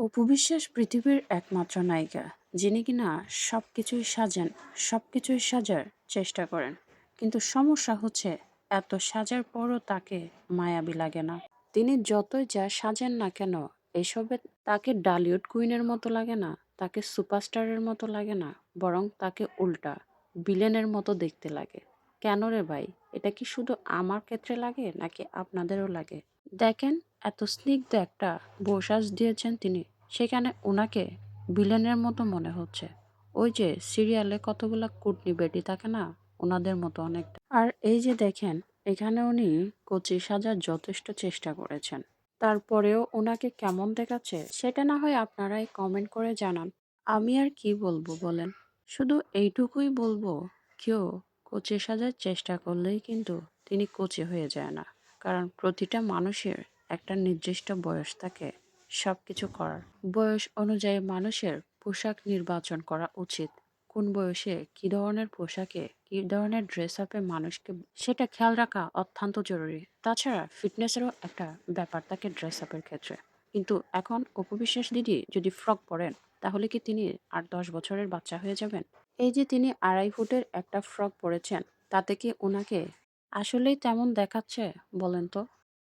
অপু বিশ্বাস পৃথিবীর একমাত্র নায়িকা, যিনি কিনা সব কিছুই সাজেন সব কিছুই সাজার চেষ্টা করেন। কিন্তু সমস্যা হচ্ছে, এত সাজার পরও তাকে মায়াবী লাগে না। তিনি যতই যা সাজেন না কেন, এসবে তাকে ডালিউড কুইনের মতো লাগে না, তাকে সুপারস্টারের মতো লাগে না, বরং তাকে উল্টা বিলেনের মতো দেখতে লাগে। কেন রে ভাই? এটা কি শুধু আমার ক্ষেত্রে লাগে, নাকি আপনাদেরও লাগে? দেখেন এত স্নিগ্ধ একটা বসাস দিয়েছেন তিনি, সেখানে ওনাকে বিলেনের মতো মনে হচ্ছে। ওই যে সিরিয়ালে কতগুলা কুটনি বেটি থাকে না ওনাদের মতো অনেকটা। আর এই যে দেখেন, এখানে উনি কচি সাজার যথেষ্ট চেষ্টা করেছেন। তারপরেও ওনাকে কেমন দেখাচ্ছে, সেটা না হয় আপনারাই কমেন্ট করে জানান। আমি আর কি বলব বলেন? শুধু এইটুকুই বলব, কেউ কচি সাজার চেষ্টা করলেই কিন্তু তিনি কচি হয়ে যায় না। কারণ প্রতিটা মানুষের একটা নির্দিষ্ট বয়স থাকে সব কিছু করার। বয়স অনুযায়ী মানুষের পোশাক নির্বাচন করা উচিত। কোন বয়সে কি ধরনের পোশাকে, কি ধরনের ড্রেস আপে মানুষকে, সেটা খেয়াল রাখা অত্যন্ত জরুরি। তাছাড়া ফিটনেসেরও একটা ব্যাপার থাকে ড্রেস আপের ক্ষেত্রে। কিন্তু এখন অপবিশ্বাস দিদি যদি ফ্রক পরেন, তাহলে কি তিনি আট দশ বছরের বাচ্চা হয়ে যাবেন? এই যে তিনি আড়াই ফুটের একটা ফ্রক পরেছেন, তাতে কি ওনাকে আসলেই তেমন দেখাচ্ছে বলেন তো?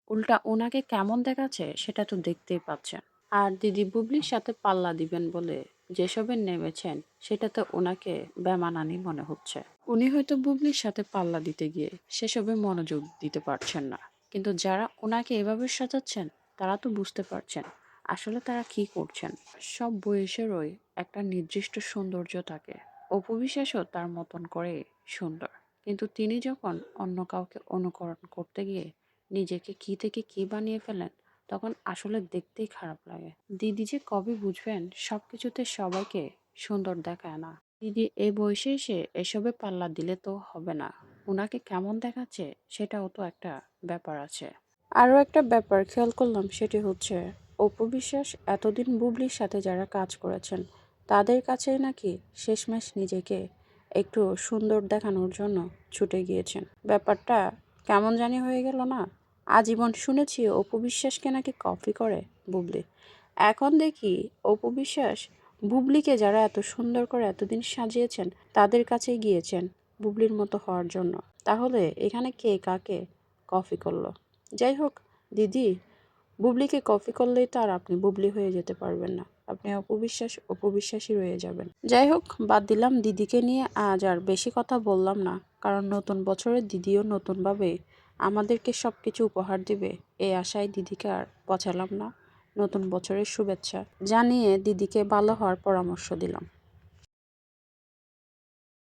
উল্টা ওনাকে কেমন দেখাচ্ছে সেটা তো দেখতেই পাচ্ছেন। আর দিদি বুবলির সাথে পাল্লা দিবেন বলে যেসবে নেমেছেন সেটাতে ওনাকে বেমানানি মনে হচ্ছে। উনি হয়তো বুবলির সাথে পাল্লা দিতে গিয়ে সেসবে মনোযোগ দিতে পারছেন না। কিন্তু যারা ওনাকে এভাবে সাজাচ্ছেন, তারা তো বুঝতে পারছেন আসলে তারা কি করছেন। সব বয়সেরই একটা নির্দিষ্ট সৌন্দর্য থাকে। অপবিশ্বাসও তার মতন করে সুন্দর। কিন্তু তিনি যখন অন্য কাউকে অনুকরণ করতে গিয়ে নিজেকে কি থেকে কি বানিয়ে ফেলেন, তখন আসলে দেখতেই খারাপ লাগে। দিদি যে কবে বুঝবেন সব কিছুতে সবাইকে সুন্দর দেখায় না। দিদি এই বয়সে এসে এসবে পাল্লা দিলে তো হবে না। ওনাকে কেমন দেখাচ্ছে, সেটাও তো একটা ব্যাপার আছে। আরও একটা ব্যাপার খেয়াল করলাম, সেটি হচ্ছে, অপু বিশ্বাস এতদিন বুবলির সাথে যারা কাজ করেছেন, তাদের কাছেই নাকি শেষমেশ নিজেকে একটু সুন্দর দেখানোর জন্য ছুটে গিয়েছেন। ব্যাপারটা কেমন জানি হয়ে গেল না। আজীবন শুনেছি অপু বিশ্বাসকে নাকি কপি করে বুবলি। এখন দেখি অপু বিশ্বাস বুবলিকে যারা এত সুন্দর করে এতদিন সাজিয়েছেন তাদের কাছেই গিয়েছেন বুবলির মতো হওয়ার জন্য। তাহলে এখানে কে কাকে কফি করল? যাই হোক, দিদি, বুবলিকে কফি করলেই তো আর আপনি বুবলি হয়ে যেতে পারবেন না। আপনি অপবিশ্বাস অপবিশ্বাসী রয়ে যাবেন। যাই হোক, বাদ দিলাম দিদিকে নিয়ে, আজ আর বেশি কথা বললাম না, কারণ নতুন বছরে দিদিও নতুনভাবে আমাদেরকে সব কিছু উপহার দিবে এই আশায় দিদিকে আর পচালাম না। নতুন বছরের শুভেচ্ছা। জানিয়ে দিদিকে ভালো হওয়ার পরামর্শ দিলাম।